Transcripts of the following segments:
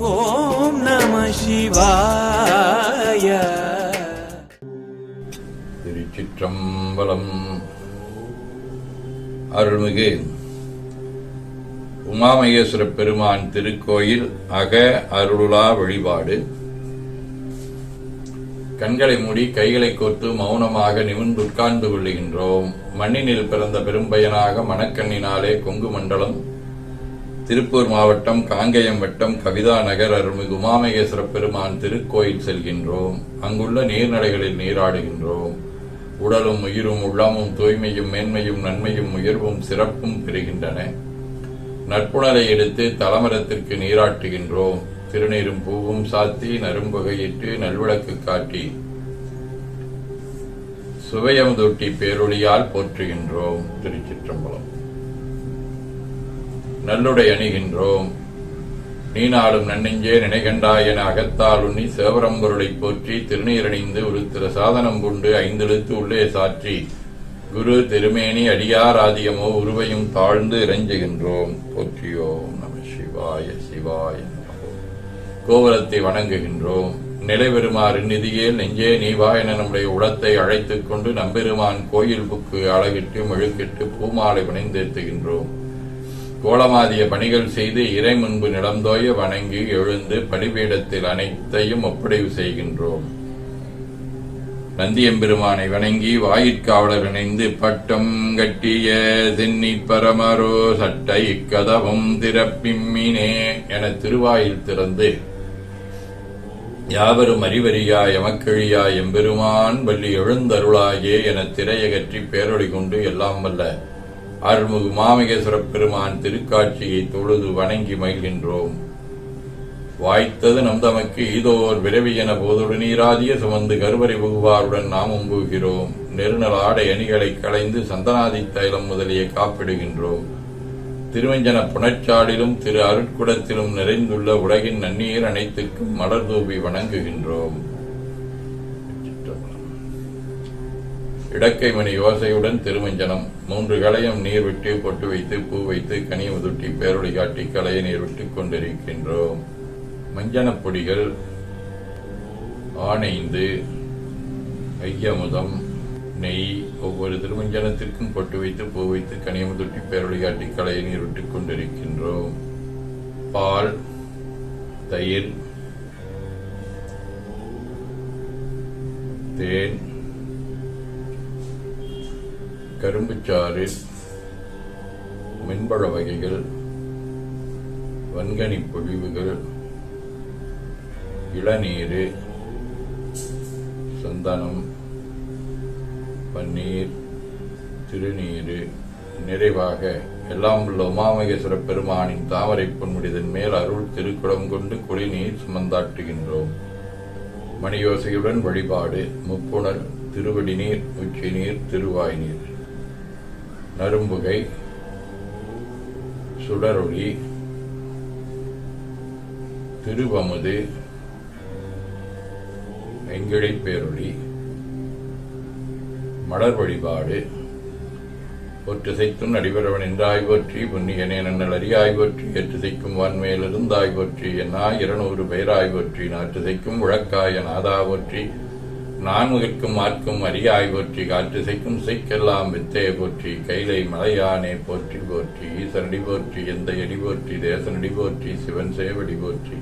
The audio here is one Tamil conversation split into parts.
ஓம் நம சிவாய. திருச்சிற்றம்பலம். அருள்மிகு உமாமகேஸ்வர பெருமான் திருக்கோயில் அக அருளுலா வழிபாடு. கண்களை மூடி கைகளை கோர்த்து மௌனமாக நிமிர்ந்து உட்கார்ந்து கொள்ளுகின்றோம். மண்ணினில் பிறந்த பெரும்பயனாக மணக்கண்ணினாலே கொங்கு மண்டலம். திருப்பூர் மாவட்டம் காங்கேயம் வட்டம் கவிதா நகர் அருள்மிகு உமாமகேஸ்வர பெருமான் திருக்கோயில் செல்கின்றோம். அங்குள்ள நீர்நிலைகளில் நீராடுகின்றோம். உடலும் உயிரும் உள்ளமும் தூய்மையும் மேன்மையும் நன்மையும் உயர்வும் சிறப்பும் பெறுகின்றன. நட்புணரை எடுத்து தலமரத்திற்கு நீராட்டுகின்றோம். திருநீரும் பூவும் சாத்தி நரும்புகையிட்டு நல்விளக்கு காட்டி சுவையமுதொட்டி பேரொழியால் போற்றுகின்றோம். திருச்சிற்றம்பலம். நல்லுடை அணிகின்றோம். நீ நாடும் நன்னெஞ்சே நினைகண்டாய் என அகத்தால் உண்ணி சேவரம்பொருளை போற்றி திருநீரணிந்து ஒரு திரு சாதனம் கொண்டு ஐந்தெழுத்து உள்ளே சாற்றி குரு திருமேனி அடியார் ஆதியமோ உருவையும் தாழ்ந்து இறைஞ்சுகின்றோம். போற்றியோம் நம சிவாய சிவாய கோவலத்தை வணங்குகின்றோம். நிலைபெறுமாறு நிதியே நெஞ்சே நீவா என நம்முடைய உளத்தை அழைத்துக் கொண்டு நம்பெருமான் கோயில் புக்கு அழகிட்டு மெழுக்கிட்டு பூமாலை பிணைந்தேத்துகின்றோம் கோலமாதிய பணிகள் செய்து இறை முன்பு நிலந்தோய வணங்கி எழுந்து பலிபீடத்தில் அனைத்தையும் ஒப்படைவு செய்கின்றோம். நந்தியம்பெருமானை வணங்கி வாயிற்காவலர் இணைந்து பட்டம் கட்டிய சென்னி பரமரோ சட்டை கதவும் திறப்பிம்மினே என திருவாயில் திறந்து யாவரும் அறிவறியா எமக்கழியா எம்பெருமான் வள்ளி எழுந்தருளாயே என திரையகற்றி பேரொழி கொண்டு எல்லாம் வல்ல அருள்மிகு மாமகேஸ்வரப் பெருமான் திருக்காட்சியை தொழுது வணங்கி மகிழ்கின்றோம். வாய்த்தது நம் தமக்கு ஈதோர் விரவி என போதோடு நீராதிய சுமந்து கருவறை புகுவாருடன் நாம் உம்புகிறோம் நெருநல் ஆடை அணிகளை களைந்து சந்தனாதி தைலம் முதலிய காப்பிடுகின்றோம். திருவஞ்சன புனச்சாலிலும் திரு அருட்குடத்திலும் நிறைந்துள்ள உலகின் நன்னீர் அனைத்துக்கும் மலர் தூவி வணங்குகின்றோம். இடக்கை மணி யோசையுடன் திருமஞ்சனம். மூன்று களையும் நீர் விட்டு பொட்டு வைத்து பூ வைத்து கனி உதுட்டி பேரொளி காட்டி களையை நீர் விட்டு கொண்டிருக்கின்றோம். மஞ்சனப் பொடிகள் ஆனைந்து ஐயமுதம். நெய் ஒவ்வொரு திருமஞ்சனத்திற்கும் பொட்டு வைத்து பூ வைத்து கனியமுதுட்டி பேரொழி காட்டி களையை நீர் விட்டுக் கொண்டிருக்கின்றோம். பால் தயிர் தேன் கரும்புச்சாறு மென்பழ வகைகள் வன்கனி பொழிவுகள் இளநீர் சந்தனம் பன்னீர் திருநீர் நிறைவாக எல்லாம் உள்ள உமாமகேஸ்வர பெருமானின் தாமரை பொன்முடிதன் மேல் அருள் திருக்குளம் கொண்டு குடிநீர் சுமந்தாட்டுகின்றோம் மணியோசையுடன் வழிபாடு முப்புணர் திருவடி நீர் உச்சி நீர் திருவாய் நீர் நரும்புகை சுடரொளி திருவமுது வெங்கிழை பேரொளி மலர் வழிபாடு ஒற்றுசைத்தும் நடிபெறவன் என்றாய் போற்றி புண்ணியனே நன்னல் அறியாய் போற்றி எற்றுசைக்கும் வான்மேல் போற்றி என்னா இருநூறு பெயராய்வற்றி போற்றி நாற்றுசைக்கும் உழக்காய நாதா போற்றி. நான்முகற்கும் மார்க்கும் அரியாய் போற்றி காற்று செய்க்கும் செய்க்கெல்லாம் வித்தையை போற்றி கைலை மலையானே போற்றி போற்றி ஈசனடி போற்றி எந்த எடி போற்றி தேசனடி போற்றி சிவன் சேவடி போற்றி.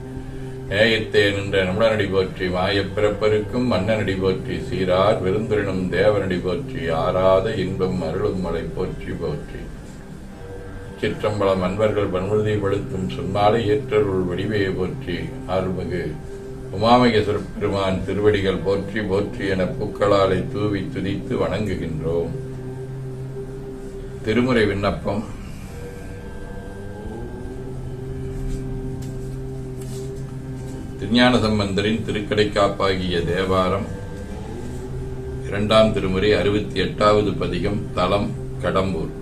நேயத்தே நின்ற நிமிடனடி போற்றி மாயப் பிறப்பருக்கும் மன்னனடி போற்றி சீரார் விருந்திரனும் தேவனடி போற்றி ஆராத இன்பம் அருளும் மலை போற்றி போற்றி. சிற்றம்பலம் அன்பர்கள் பன்முறுதிப்படுத்தும் சொன்னாலே ஏற்றருள் வடிவையை போற்றி அருள்மிகு உமாமகேஸ்வர பெருமான் திருவடிகள் போற்றி போற்றி என பூக்களாலை தூவி துதித்து வணங்குகின்றோம். திருமுறை விண்ணப்பம். திருஞான சம்பந்தரின் திருக்கடைக்காப்பாகிய தேவாரம். இரண்டாம் திருமுறை அறுபத்தி எட்டாவது பதிகம் தலம் கடம்பூர்.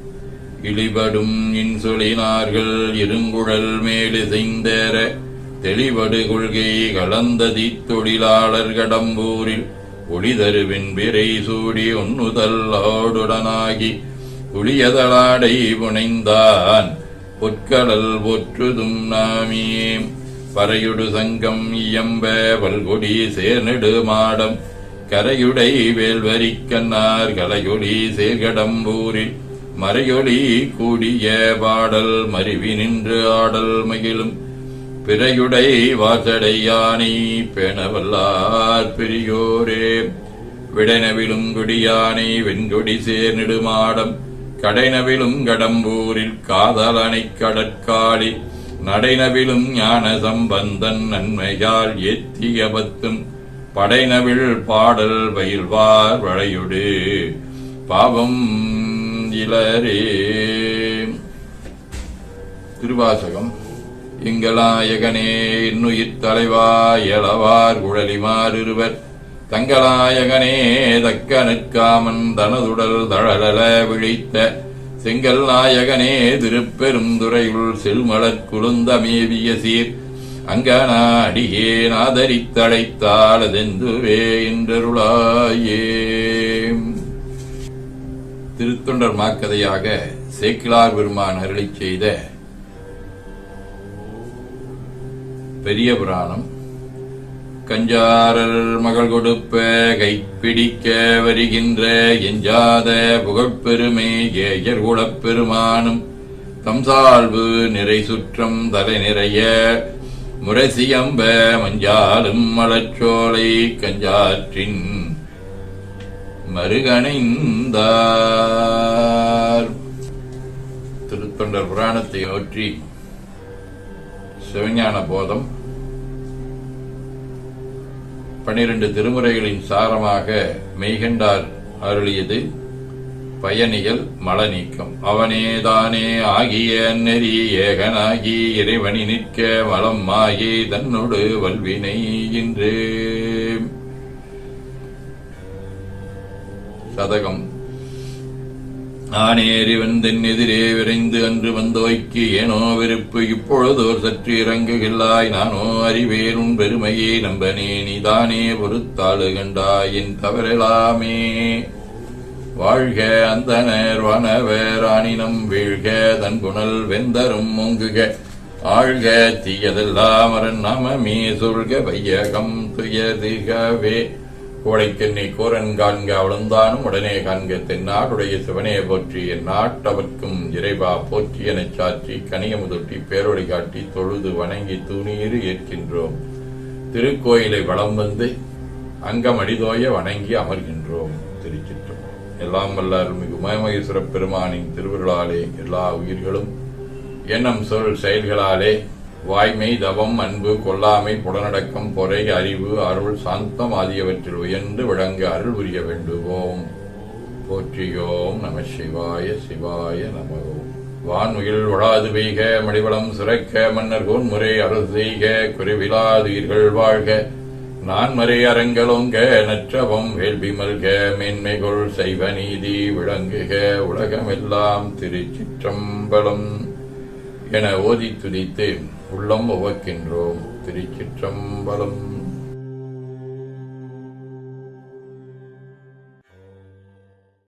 இழிபடும் இன்சொலினார்கள் இருங்குழல் மேலிசைந்தேற தெளிவடு கொள்கை கலந்ததி தொழிலாளர் கடம்பூரில் ஒளிதருவின் பிறை சூடி உண்ணுதல் ஆடுடனாகி புளியதலாடை புனைந்தான். பொற்கடல் போற்றுதும் நாமியே. பறையுடு சங்கம் இயம்ப வல்கொடி சேர்நெடு மாடம். கரையுடை வேல்வரிக்கன்னார் கலையொளி சேர்கடம்பூரில் மறையொளி கூடிய பாடல் மருவி நின்று ஆடல் மகிழும். பிறையுடை வாசடையானை பேணவல்லார் பெரியோரே. விடைனவிலும் குடியானை வெண்கொடி சேர் நெடுமாடம் கடைனவிலும் கடம்பூரில் காதலனை கடற்காளி நடைனவிலும் ஞான சம்பந்தன் நன்மையால் ஏத்திய பத்தும் படைனவில் பாடல் பயில்வார் வளையுடு. பாவம் இளரே திருவாசகம். இங்களாயகனே இன்னுயிர் தலைவா எளவார் குழலிமார் இருவர். தங்களாயகனே தக்க நிற்காமன் தனதுடல் தழலல விழித்த செங்கல் நாயகனே திருப்பெருந்துறையுள் செல்மலர் குழுந்தமேவிய சீர். அங்கனா அடியே நாதரித்தழைத்தால் அதெந்துவே என்றருளாயே. திருத்தொண்டர் மாக்கதையாக சேக்கிலார் பெருமான் அருளிச் செய்த பெரிய புராணம். கஞ்சாரர் மகள் கொடுப்ப கைப்பிடிக்க வருகின்ற எஞ்சாத புகழ்பெருமை ஏயர் குலப்பெருமானும் பெருமானும். தம்சால்பு நிறை சுற்றம் தலை நிறைய முரசியம்ப மஞ்சாலும் மலச்சோலை கஞ்சாற்றின் மருகணைந்தார். திருத்தொண்டர் புராணத்தை ஒற்றி சிவஞான போதம் பனிரெண்டு திருமுறைகளின் சாரமாக மெய்கண்டார் அருளியது பயணிகள் பயனியல் மலநீக்கம் அவனேதானே ஆகிய நெறி ஏகனாகி இறைவனி நிற்க மலம் ஆகி தன்னொடு வல்வினை இன்று. சதகம். நானேறி வந்தென் எதிரே விரைந்து அன்று வந்தோய்க்கு ஏனோ வெறுப்பு இப்பொழுதோர் சற்று இறங்குகில்லாய் நானோ அறிவேன் உன் பெருமையே நம்பனே நீதானே பொறுத்தாளு கண்டாய் என் தவறலாமே. வாழ்க அந்தனர் வனவர் ஆனினம் வீழ்க தன் புனல் வெந்தரும் முங்குக ஆழ்க தீயதெல்லாம் அரன் நமமே சொல்க வையகம் துயதிகவே கோடைக்கென்னை கோரன் காண்க அவளுந்தானும் உடனே காண்க தென்னாடுடைய சிவனே போற்றி. என் நாட்டவர்க்கும் இறைவா போற்றி எனச் சாற்றி கனியமுதொட்டி பேரொழி காட்டி தொழுது வணங்கி தூணீறு ஏற்கின்றோம். திருக்கோயிலை வலம் வந்து அங்கம் அடிதோய வணங்கி அமர்கின்றோம். திருச்சிற்றோம் எல்லாம் வல்ல அருள்மிகு உமாமகேஸ்வர பெருமானின் திருவிழாலே எல்லா உயிர்களும் எண்ணம் சொல் செயல்களாலே வாய்மை தவம் அன்பு கொல்லாமை புலனடக்கம் பொறை அறிவு அருள் சாந்தம் ஆகியவற்றில் உயர்ந்து விளங்க அருள் புரிய வேண்டுவோம். போற்றியோம் நம சிவாய சிவாய நமகோ வான்முகில் வளாது பெய்க மடிவளம் சிறக்க மன்னர் கோன்முறை அருள் செய்க குறைவிலாதீர்கள் வாழ்க. நான்மறை அரங்கலோங்க நற்றவம் வேள்வி மல்க மேன்மைகொள் செய்வ நீதி விளங்குக உலகமெல்லாம் திருச்சிற்றம்பலம். என ஓதி துதித்து உள்ளம் உவக்கின்றோம். திருச்சிற்றம்பலம்.